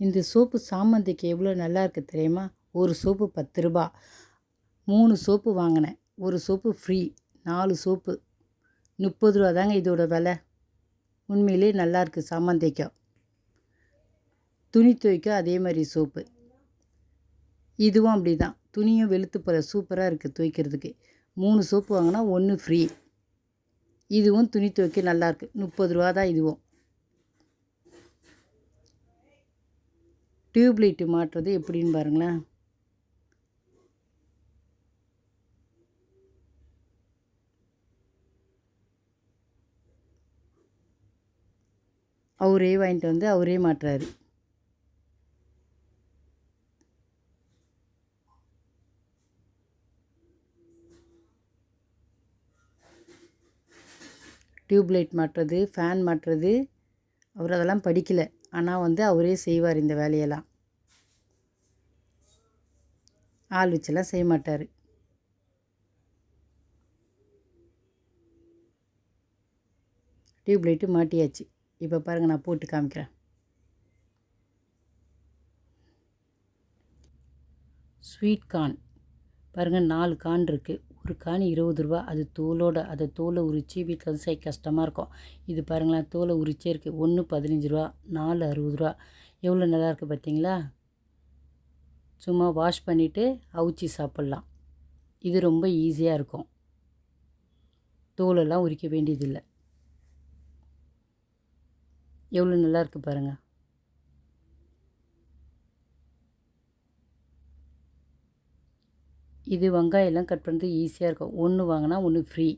இந்த சோப்பு சாமந்திக்கு எவ்வளோ நல்லா இருக்குது தெரியுமா? ஒரு சோப்பு பத்து ரூபா. மூணு சோப்பு வாங்கினேன். ஒரு சோப்பு ஃப்ரீ நாலு சோப்பு. முப்பது ரூபா தாங்க இதோட விலை. உண்மையிலே நல்லா இருக்குது துணி துவைக்க அதே மாதிரி சோப்பு. இதுவும் அப்படி தான் துணியும் வெளுத்து போகிற சூப்பராக இருக்குது துவைக்கிறதுக்கு. மூணு சோப்பு வாங்கினா ஒன்று ஃப்ரீ இதுவும் துணி துவைக்க நல்லாயிருக்கு முப்பது ரூபா தான் இதுவும். டியூப் லைட்டு மாட்டுறது எப்படின்னு பாருங்களேன். அவரே வாங்கிட்டு வந்து அவரே மாட்டுறாரு. டியூப் லைட் மாட்டுறது ஃபேன் மாட்டுறது அவர் அதெல்லாம் படிக்கலை. ஆனால் வந்து அவரே செய்வார் இந்த வேலையெல்லாம். ஆள் வச்செல்லாம் செய்ய மாட்டார். டியூப் லைட்டு மாட்டியாச்சு. இப்போ பாருங்கள் நான் போட்டு காமிக்கிறேன். Sweet corn. பாருங்கள் நாலு கான் இருக்குது ஒரு காணி இருபது ரூபா அது தோலோட அதை தோலை உரித்து வீட்டில் வந்து செய்ய கஷ்டமாக இருக்கும். இது பாருங்களேன் தோலை உரிச்சே இருக்குது ஒன்று பதினஞ்சு ரூபா நாலு அறுபது ரூபா. எவ்வளோ நல்லா இருக்குது பார்த்தீங்களா? சும்மா வாஷ் பண்ணிவிட்டு அவிச்சி சாப்பிட்லாம். இது ரொம்ப ஈஸியாக இருக்கும். தோலெல்லாம் உரிக்க வேண்டியதில்லை. எவ்வளோ நல்லா இருக்குது பாருங்கள் இது வெங்காயம்லாம் கட் பண்ணுறது ஈஸியாக இருக்கும். ஒன்று வாங்கினா ஒன்று ஃப்ரீ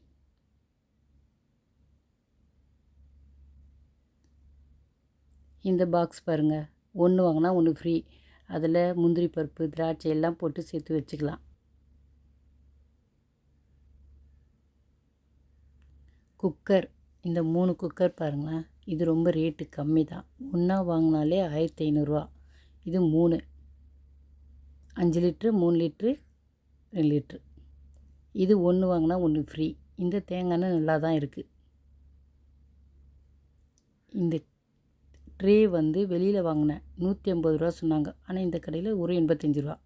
இந்த பாக்ஸ் பாருங்கள் ஒன்று வாங்கினா ஒன்று ஃப்ரீ அதில் முந்திரி பருப்பு திராட்சை எல்லாம் போட்டு சேர்த்து வச்சுக்கலாம். குக்கர். இந்த மூணு குக்கர் பாருங்களேன். இது ரொம்ப ரேட்டு கம்மி தான். ஒன்றா வாங்கினாலே ஆயிரத்தி ஐநூறுரூவா இது மூணு. அஞ்சு லிட்ரு மூணு லிட்ரு ரெண்டு லிட்ரு. இது ஒன்று வாங்கினா ஒன்று ஃப்ரீ இந்த தேங்காய் எண்ணெய் நல்லா தான் இருக்குது இந்த ட்ரே வந்து வெளியில் வாங்கினேன். நூற்றி ஐம்பது ரூபா சொன்னாங்க. ஆனால் இந்த கடையில் ஒரு எண்பத்தஞ்சு ரூபா.